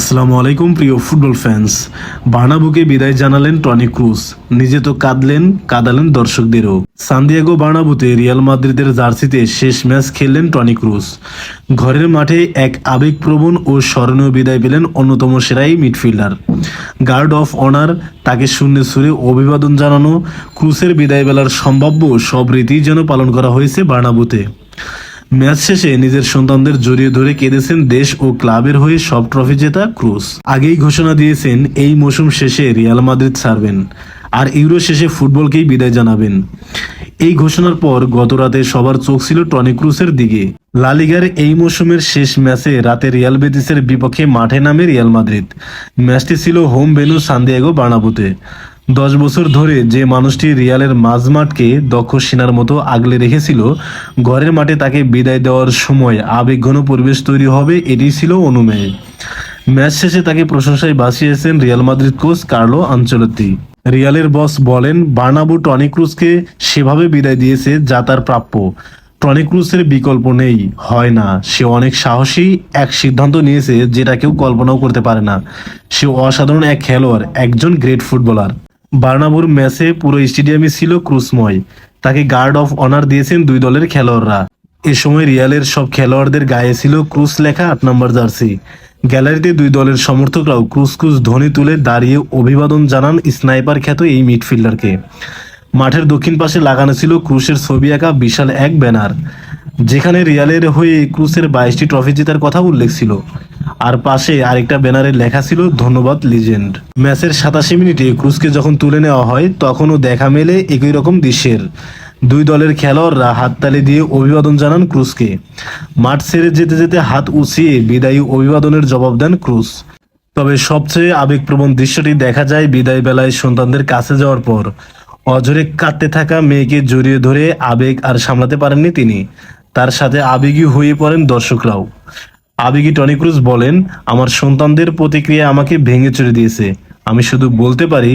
আসসালামু আলাইকুম, প্রিয় ফুটবল ফ্যান্স বার্নাবুকে বিদায় জানালেন টনি ক্রুজ। নিজে তো কাঁদলেন, কাঁদালেন দর্শকদেরও। সান্দিয়াগো বার্নাবুতে রিয়াল মাদ্রিদের জার্সিতে শেষ ম্যাচ খেললেন টনি ক্রুজ। ঘরের মাঠে এক আবেগপ্রবণ ও স্মরণীয় বিদায় পেলেন অন্যতম সেরাই মিডফিল্ডার। গার্ড অফ অনার তাকে শূন্য সুরে অভিবাদন জানানো ক্রুসের বিদায় বেলার সম্ভাব্য সব রীতি যেন পালন করা হয়েছে বার্নাবুতে। ম্যাচ শেষে নিজের সন্তানদের জড়িয়ে ধরে কেঁদেছেন দেশ ও ক্লাবের হয়ে সব ট্রফি জেতা ক্রুজ। আগেই ঘোষণা দিয়েছেন, এই মৌসুম শেষে রিয়াল মাদ্রিদ ছাড়বেন। আর ইউরো শেষে ফুটবলকেই বিদায় জানাবেন। এই ঘোষণার পর গত রাতে সবার চোখ ছিল টনি ক্রুসের দিকে। লালিগার এই মৌসুমের শেষ ম্যাচে রাতে রিয়াল বেতিসের বিপক্ষে মাঠে নামে রিয়াল মাদ্রিদ। ম্যাচটি ছিল হোম ভেনু সান্দিয়াগো বার্নাবুতে। দশ বছর ধরে যে মানুষটি রিয়ালের মাঝমাঠকে দক্ষ সেনার মতো আগলে রেখেছিল, ঘরের মাঠে তাকে বিদায় দেওয়ার সময় আবেগঘন পরিবেশ তৈরি হবে এটি ছিল অনুমেয় ম্যাচ শেষে তাকে প্রশংসায় বাঁচিয়েছেন Real Madrid coach Carlo Ancelotti রিয়ালের বস বলেন, বার্নাবু টনি ক্রুজকে সেভাবে বিদায় দিয়েছে যা তার প্রাপ্য। টনি ক্রুজের বিকল্প নেই, হয় না। সে অনেক সাহসী, এক সিদ্ধান্ত নিয়েছে যেটা কেউ কল্পনাও করতে পারে না। সে অসাধারণ এক খেলোয়াড়, একজন গ্রেট ফুটবলার বার্নাবুর ম্যাচে পুরো স্টেডিয়ামে ছিল ক্রুসময় তাকে গার্ড অফ অনার দিয়েছেন দুই দলের খেলোয়াড়রা। এ সময় রিয়ালের সব খেলোয়াড়দের গায়ে ছিল ক্রুস লেখা আট নম্বর জার্সি। গ্যালারিতে দুই দলের সমর্থকরাও ক্রুস ক্রুস ধ্বনি তুলে দাঁড়িয়ে অভিবাদন জানান স্নাইপার খ্যাত এই মিডফিল্ডারকে। মাঠের দক্ষিণ পাশে লাগানো ছিল ক্রুশের ছবি আঁকা বিশাল এক ব্যানার, যেখানে রিয়ালের হয়ে ক্রুসের বাইশটি ট্রফি জেতার কথা উল্লেখ ছিল। আর পাশে আরেকটা ব্যানারে লেখা ছিল, ধন্যবাদ লিজেন্ড ম্যাচের সাতাশি মিনিটে ক্রুজকে যখন তুলে নেওয়া হয়, তখনও দেখা মেলে একই রকম দৃশ্যের। দুই দলের খেলোয়াড়রা হাততালি দিয়ে অভিবাদন জানান ক্রুজকে। মাঠ ছেড়ে যেতে যেতে হাত উঁচিয়ে বিদায়ী অভিবাদনের জবাব দেন ক্রুজ। তবে সবচেয়ে আবেগপ্রবণ দৃশ্যটি দেখা যায় বিদায় বেলায় সন্তানদের কাছে যাওয়ার পর। অঝরে কাঁদতে থাকা মেয়েকে জড়িয়ে ধরে আবেগ আর সামলাতে পারেননি তিনি। তার সাথে আবেগী হয়ে পড়েন দর্শকরাও। আবেগী টনি ক্রুজ বলেন, আমার সন্তানদের প্রতিক্রিয়া আমাকে ভেঙে চড়ে দিয়েছে। আমি শুধু বলতে পারি,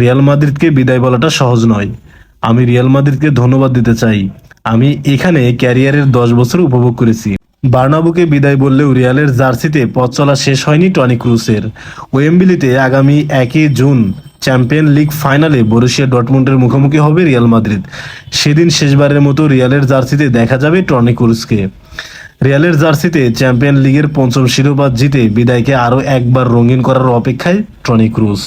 রিয়াল মাদ্রিদকে বিদায় বলাটা সহজ নয়। আমি রিয়াল মাদ্রিদকে ধন্যবাদ দিতে চাই। আমি এখানে ক্যারিয়ারের দশ বছর উপভোগ করেছি। বার্নাবুকে বিদায় বললেও রিয়ালের জার্সিতে পথ চলা শেষ হয়নি টনি ক্রুসের ওয়েম্বিলিতে আগামী একই জুন চ্যাম্পিয়ন লিগ ফাইনালে বরুশিয়া ডটমুন্ডের মুখোমুখি হবে রিয়াল মাদ্রিদ। সেদিন শেষবারের মতো রিয়ালের জার্সিতে দেখা যাবে টনি ক্রুসকে রিয়ালের জার্সিতে চ্যাম্পিয়ন লিগের পঞ্চম শিরোপা জিতে বিদায়কে আরও একবার রঙিন করার অপেক্ষায় টনি ক্রুজ।